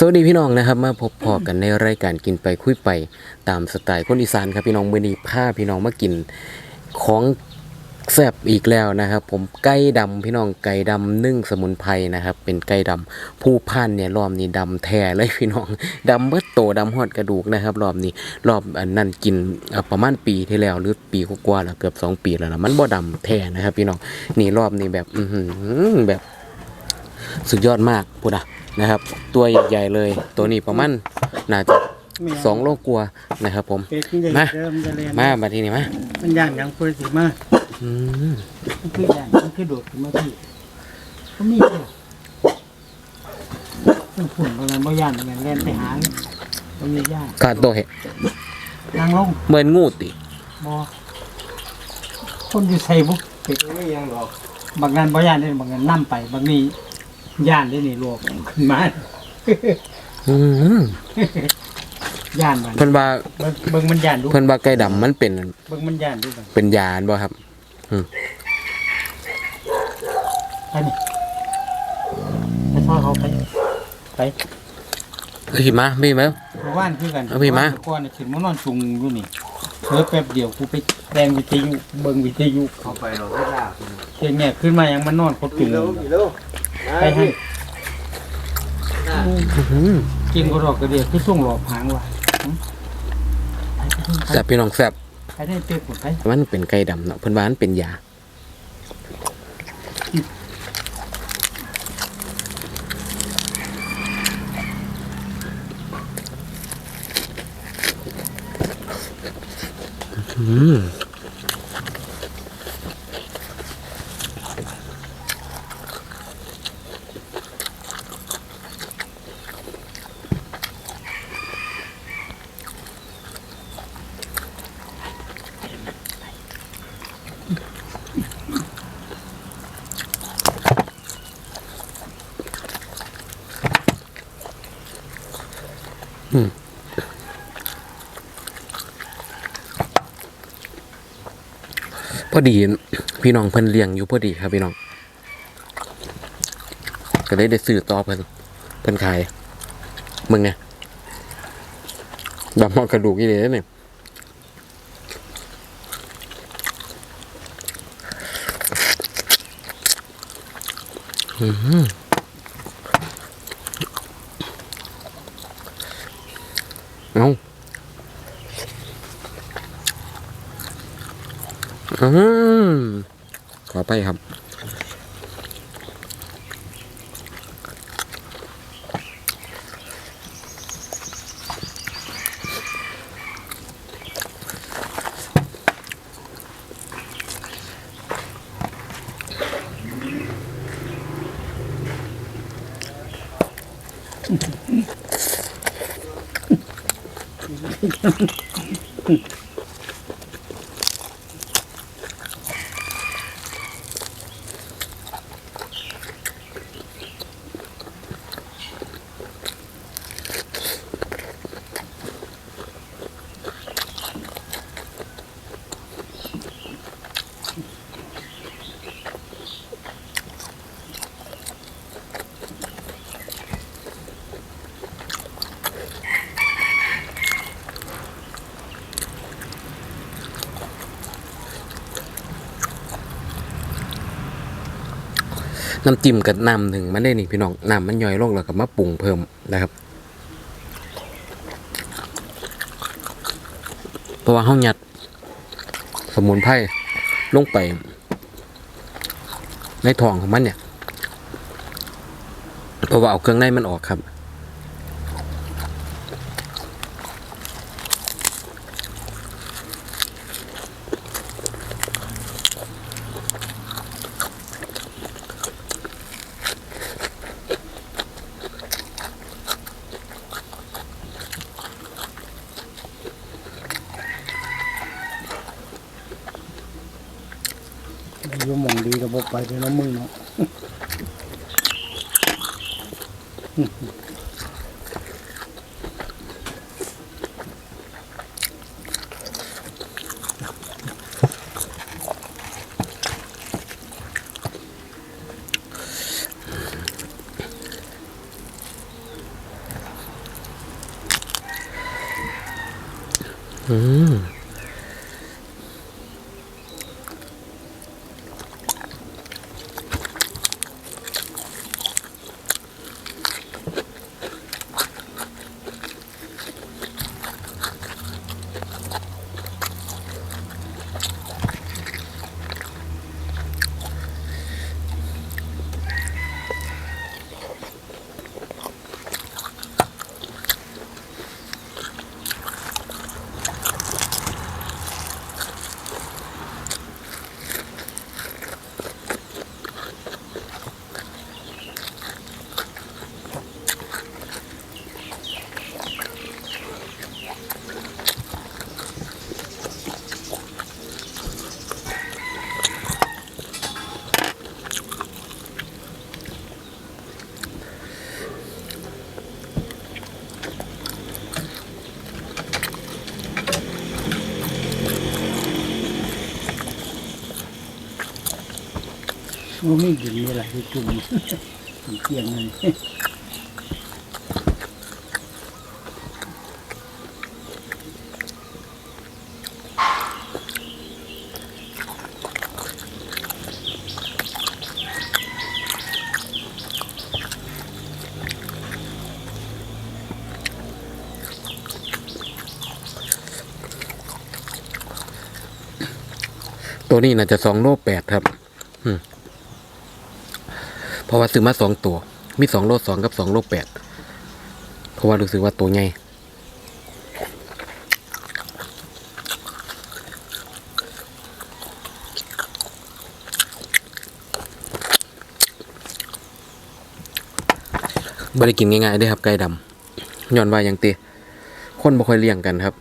สวัสดีพี่น้องนะครับ มาพบพอกันในรายการกินไปคุยไปตามสไตล์คนอีสานครับพี่น้องมื้อนี้าพี่น้องมากินของแซ่บอีกแล้วนะครับ ผมไก่ดำพี่น้องไก่ดำนึ่งสมุนไพรนะครับ เป็นไก่ดำผู้พันเนี่ยรอบนี้ดำแท้เลยพี่น้องดำเบิดโตดำหอดกระดูกนะครับ รอบนี้รอบอันนั้นกินประมาณปีที่แล้วหรือปีกว่าๆแล้วเกือบสองปีแล้วนะมันบ่ดำแท้นะครับ พี่น้องนี่รอบนี้แบบ อืแบบสุดยอดมากพูดอะ นะครับ ตัวใหญ่ๆเลย ตัวนี้ประมาณน่าจะสองโลกลัวานะครับ ผม เป็ดมันใหญ่มา เดิมจะเรียนมาบัดทีนี้มามันย่างอย่างคุยสิมาอืมมันคืออย่างมันคือโดดขึ้นมาพี่ก็มีเลยมันฝุ่นอะไรบ่ย่านเหมือนเล่นไปหาบ่มีย่างขาดตัวเหตุนางลงเหมือนงูติบ่คนอยู่ใส่บุกเป็ดไม่ยังหรอกบางงานบ่ย่านนี่บางงานนํไปบางนี้ ย่านได้นี่ลวกขึ้นมาอืมย่านมันเพิ่นว่าเบิ่งเบิ่งมันย่านดูเพิ่นว่าไก่ดำมันเป็นเบิ่งมันย่านดูบัดเป็นยาบ่ครับไปนี่ไปทอดเขาไปไปเฮ้ยมาพี่มา เมื่อวานคือกันเอาพี่มาก่อนน่ะขึ้นมานอนจุงอยู่นี่เพิ่แป๊บเดียวกูไปแดงวิทยุเบิ่งวิทยุเอาไปเราไม่ได้เที่ยงเนี่ยขึ้นมายังมันนอนคดจุกิงนแล้วกินแล้ว ไปให้อื้อหือกินก็รอกกระเดียคือส่งหลอบหางว่ะหึไปไปไปแซ่บพี่น้องแซ่บไปได้เป๊กหมดไปมันเป็นไก่ดำเนาะเพิ่นว่ามันเป็นยาอืม พอดี พี่น้องเพิ่นเลี้ยงอยู่พอดีครับพี่น้อง ก็เลยได้ซื้อต่อเพิ่นเพิ่นขายมึงไงดำมอกระดูกอีเลยเนี่ยอื้อหือเอา อืม ขอไปครับ น้ำจิ้มกับน้ำหนึ่งมันได้นี่พี่น้องน้ำมันย่อยลงแล้วก็มาปรุงเพิ่มนะครับเพราะว่าเฮายัด สมุนไพรลงไป ในท้องของมันเนี่ยเพราะว่าเอาเครื่องในมันออกครับ บ่ไปเลยน้อมึงเนาะอืม โอ้ไม่ดีอะไรที่จุ่มเกียงเลยตัวนี้น่าจะสองโลแปดครับ เพราะว่าซื้อมาสองตัว มีสองโลสองกับสองโลแปดเพราะว่ารู้สึกว่าตัวใหญ่บริกินง่ายๆเด้ครับไก่ดำย้อนว่าอย่างเตะคนบ่ค่อยเลี้ยงกันครับ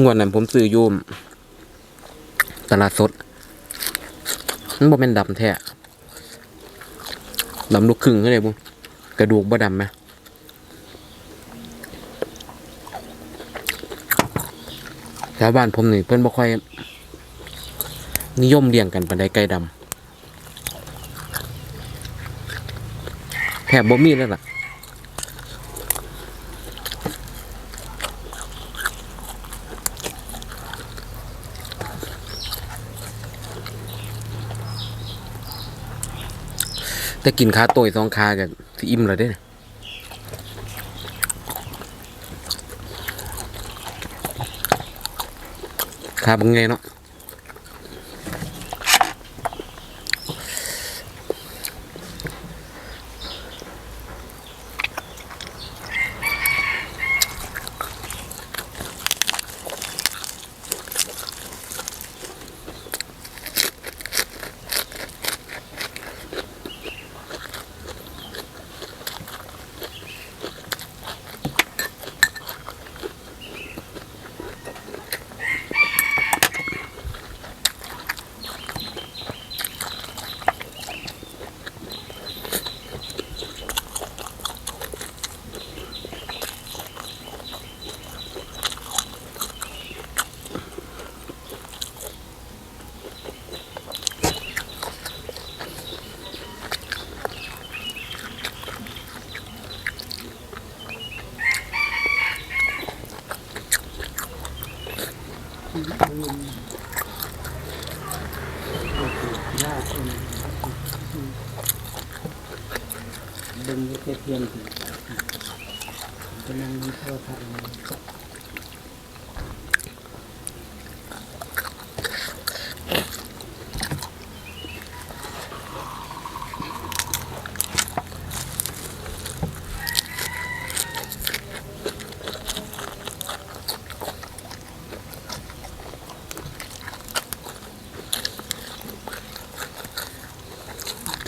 งวดนั้นผมซื้ออยูม ตลาดสดมันบ่เป็นดำแท้ดำลูกครึ่งก็เลยบุกระดูกบ่ดำไหมชาวบ้านผมนี่เพิ่นบ่ค่อย นิยมเลี้ยงกันปานใดไก่ดำแทบบ่มีแล้วล่ะ จะกินขาโตยสองขากันสิอิ่มแล้วเด้เนี่ยขาบังไงเนาะ ดึงแค่เพียงถึงกำลังมีโทรศัพท์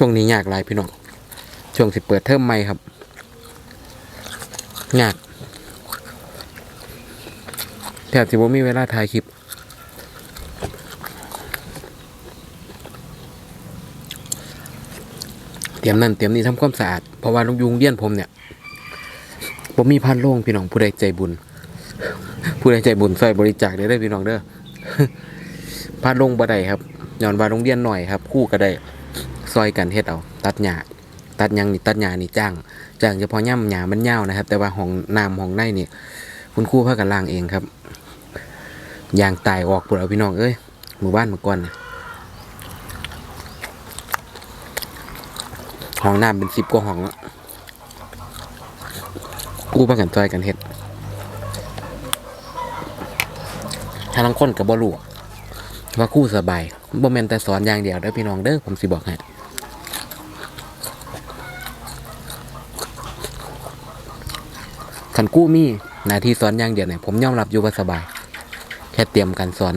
ช่วงนี้ยากหลายพี่น้อง ช่วงสิเปิดเทอมใหม่ครับ ยากแทบสิบ่มีเวลาถ่ายคลิปเตรียมนั่นเตรียมนี่ทำความสะอาดเพราะว่าลุงยุงเลี้ยนผมเนี่ยผมมีพันโล่งพี่น้องผู้ใดใจบุญ ผู้ใดใจบุญช่บริจาคได้เด้พี่น้องเด้อพันโล่งบ่ได้ครับย้อนว่าโรงเรียนหน่อยครับ คู่ก็ได้ ซอยกันเฮ็ดเอา ตัดหญ้าตัดหยังนี่ตัดหญ้านี่จ้างจ้างเฉพาะย่ำหญ้ามันยาวนะครับ แต่ว่าห้องน้ำห้องในนี่คุณครูพากันล้างเองครับยางตายออกปวดเอาพี่น้องเอ้ยหมู่บ้านเมื่อก่อนน่ะห้องน้ำเป็นสิบกว่าห้องอะกู้พากันจอยกันเฮ็ดถ้าลังคนกับบรูว่าครู่สบายบ่แม่นแต่สอนอย่างเดียวเด้อพี่น้องเด้อผมสิบอกให้ คันกู้มีหน้าที่สอนอย่างเดียวเนี่ยผมยอมรับอยู่ว่าสบาย แค่เตรียมการสอน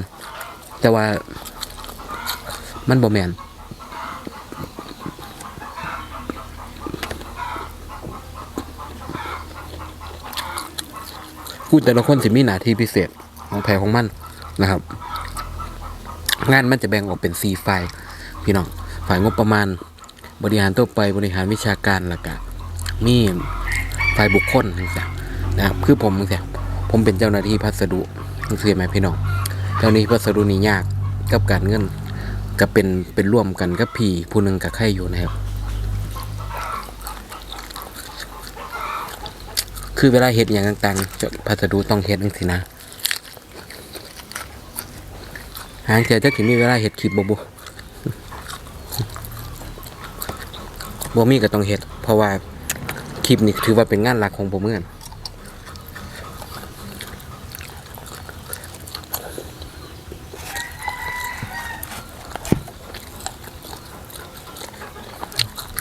แต่ว่ามันบ่แมนกูแต่ละคนสิมีหน้าที่พิเศษของแพรของมันนะครับ งานมันจะแบ่งออกเป็น4ฝ่ายพี่น้องฝ่ายงบประมาณ บริหารตัวไปบริหารวิชาการแล้วก็มีฝ่ายบุคคลทั้งสาม นะครับคือผมทั้งสามผมเป็นเจ้าหน้าที่พัสดุทั้สี่ไหมพี่น้องเจ้าหน้าที่พัสดุนี่ยากกับการเงินก็เป็นเป็นร่วมกันกับพี่ผู้หนึ่งกับใครอยู่นะครับ คือเวลาเห็ดอย่างต่างๆเจ้าพัสดุต้องเห็ดจังสินะหางเสียจะถึงมีเวลาเห็ดคลิปบ่บุบ่มีก็ต้องเห็ดเพราะว่าคลิปนี้ถือว่าเป็นงานหลักของผมเหมือน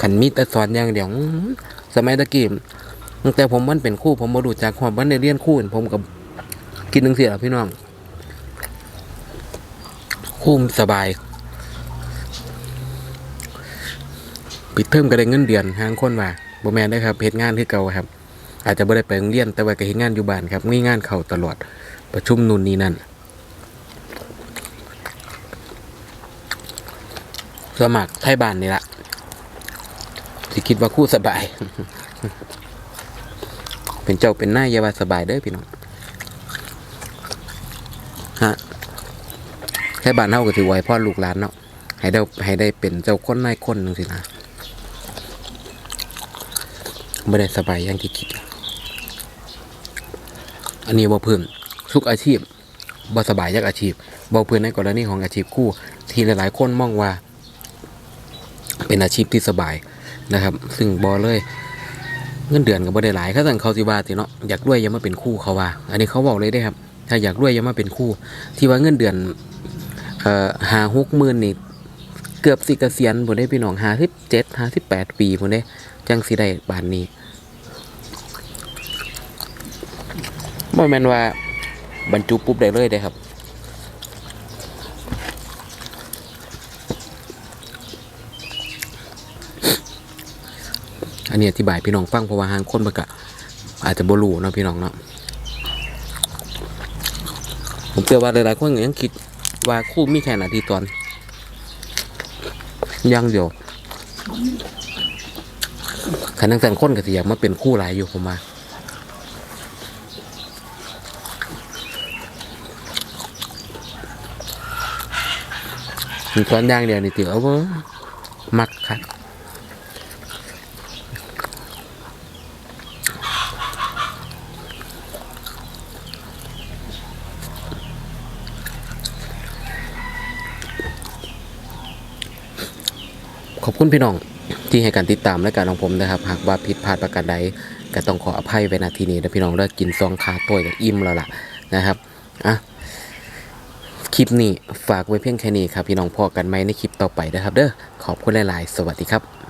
ขันมีแต่สอนอย่างเดียวสมัยตะกี้แต่ผมมันเป็นคู่ผมมาดูจากความมันในเรียนคู่ผมกับกินหนึ่งเสียพี่น้อง คู่สบาย ปิดเทอมก็ได้เงินเดือนทางคนว่าบ่แมนได้ครับเฮ็ดงานที่เก่าครับ อาจจะบ่ได้ไปโรงเรียนแต่ว่าก็เฮ็ดงานอยู่บ้านครับมีงานเข้าตลอดประชุมนู่นนี่นั่นสมัครไทยบ้านนี่ละ สิคิดว่าคู่สบาย เป็นเจ้าเป็นนายยาวาสบายเด้อพี่น้องฮะแค่บ้านเฮาก็ถือไว้พ่อลูกหลานเนาะให้ได้ให้ได้เป็นเจ้าคนนายคนนึงสินะไม่ได้สบายอย่างที่คิด อันนี้บ่เพิ่นทุกอาชีพบ่สบายยักอาชีพบ่เพิ่นในกรณีของอาชีพคู่ ที่หลายๆคนมองว่า เป็นอาชีพที่สบาย นะครับ ซึ่งบ่เลย เงินเดือนก็บ่ได้หลายเขาสั่งเขาสิว่าติเนาะอยากรวยยังมาเป็นคู่เขาว่า อันนี้เขาบอกเลยได้ครับ ถ้าอยากรวยยังมาเป็นคู่ ที่ว่าเงินเดือนเอ่อหาหกหมื่นนี่เกือบสิเกษียณผมได้พี่น้องหาสิบเจ็ดหาสิบแปดปีผมได้จังสิได้บานนี้บ่แม่นว่าบรรจุปุ๊บได้เลยได้ครับ อันนี้อธิบายพี่น้องฟังเพราะว่าหางคนประกะอาจจะบ่รู้เนาะพี่น้องเนาะผมเชื่อว่าหลายๆคนยังคิดว่าคู่มีแค่หนาทีตอนยังเดียวขันทั้งแสนคนก็สิอยมาเป็นคู่หลายอยู่ผมว่ามีตอนย่างเดียวนี่ติเอาเว้อมักครับ คุณพี่น้องที่ให้การติดตามและการของผมนะครับ หากว่าผิดพลาดประการใดก็ต้องขออภัยไว้ณที่นี้นะพี่น้องเลิกกินซองคาตัวกับอิ่มแล้วล่ะนะครับอะคลิปนี้ฝากไว้เพียงแค่นี้ครับพี่น้องพอกันไหมในคลิปต่อไปนะครับ เด้อขอบคุณหลาย ๆ สวัสดีครับ